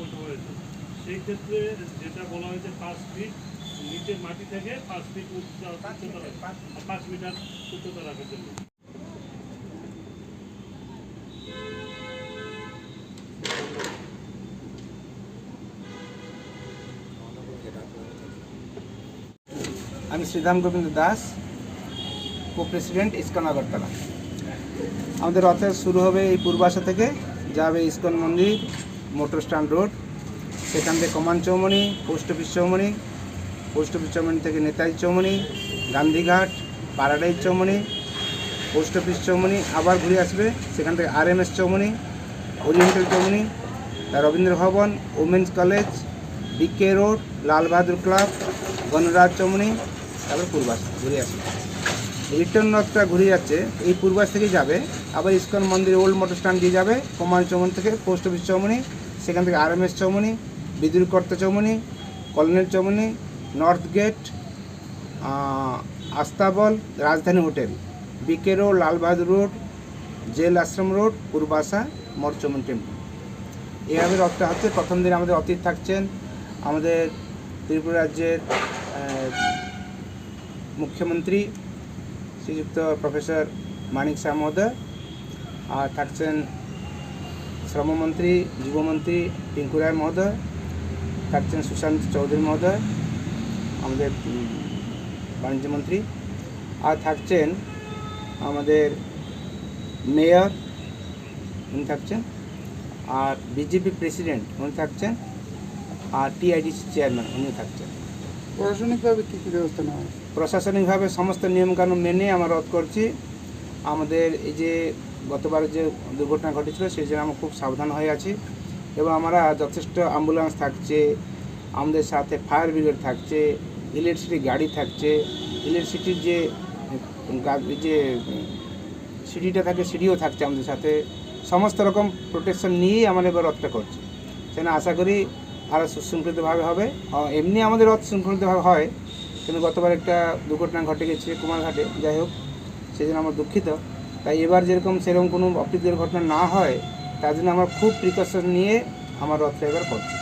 বসা হয়েছে। সেই ক্ষেত্রে যেটা বলা হয়েছে পাঁচ ফিট নিচের মাটি থেকে পাঁচ ফিট উচ্চতা উচ্চতা পাঁচ মিটার উচ্চতা রাখার জন্য। আমি Sridham Gobinda Das co president ISKCON Agartala. আমাদের রথের শুরু হবে এই পূর্বাশা থেকে যাবে ইস্কন মন্দির। মোটর স্ট্যান্ড রোড সেখান থেকে কমান Chaumoni post office Chaumoni post office Chaumoni থেকে নেতাজি চৌমনি গান্ধীঘাট পারাডাইজ চৌমনি পোস্ট অফিস চৌমনি আবার ঘুরে আসবে, সেখান থেকে R M S Chaumoni oriental Chaumoni Rabindra Bhavan women's college BK road Lal Bahadur club, Ganaraj Chaumoni তারপর পূর্বাস, ঘুরে আসবে। রিটার্ন রথটা ঘুরে যাচ্ছে। এই পূর্বাস থেকেই যাবে। আবার ইস্কন মন্দির ওল্ড মোটর স্ট্যান্ড দিয়ে যাবে। কুমার চৌমনি থেকে পোস্ট অফিস চৌমনি সেখান থেকে আর এম এস চৌমনি বিদ্যুৎ কর্তা Chowmoni colonial Chowmoni north gate আস্তাবল Rajdhani hotel BK road Lal Bahadur road jail Ashram road Purbasha মরচমন temple এইভাবে রথটা হচ্ছে। প্রথম দিন আমাদের অতীত থাকছেন আমাদের ত্রিপুরা রাজ্যের মুখ্যমন্ত্রী শ্রীযুক্ত প্রফেসর মানিক শাহ মহোদয় আর থাকছেন শ্রমমন্ত্রী, যুবমন্ত্রী টিঙ্কু রায় মহোদয়, থাকছেন সুশান্ত চৌধুরী মহোদয়, আমাদের বাণিজ্যমন্ত্রী আর থাকছেন আমাদের মেয়র, উনি থাকছেন আর বিজেপি প্রেসিডেন্ট, উনি থাকছেন আর টিআইডিসি চেয়ারম্যান উনি থাকছেন। প্রশাসনিকভাবে কী কী ব্যবস্থা নেওয়া হয় প্রশাসনিকভাবে সমস্ত নিয়মকানুন মেনে আমরা রদ করছি। আমাদের এই যে গতবার যে দুর্ঘটনা ঘটেছিল, সেই জন্য আমরা খুব সাবধান হয়ে আছি এবং আমরা যথেষ্ট অ্যাম্বুলেন্স থাকছে, আমাদের সাথে ফায়ার ব্রিগেড থাকছে, ইলেকট্রিসিটি গাড়ি থাকছে। ইলেকট্রিসিটির যে যে সিঁড়িটা থাকে, সিঁড়িও থাকছে আমাদের সাথে। সমস্ত রকম প্রোটেকশন নিয়েই আমরা এবার রথটা করছি। সেখানে আশা করি আরও সুশৃঙ্খলিতভাবে হবে। এমনি আমাদের রথ শৃঙ্খলিতভাবে হয়, কিন্তু গতবার একটা দুর্ঘটনা ঘটে গেছে কুমারঘাটে, যাই হোক সেই জন্য আমরা দুঃখিত। তাই এবার যেরকম সেরকম কোনো অপ্রীতিকর ঘটনা না হয়, তার জন্য আমরা খুব প্রিকশন নিয়ে আমার রথটা এবার করছি।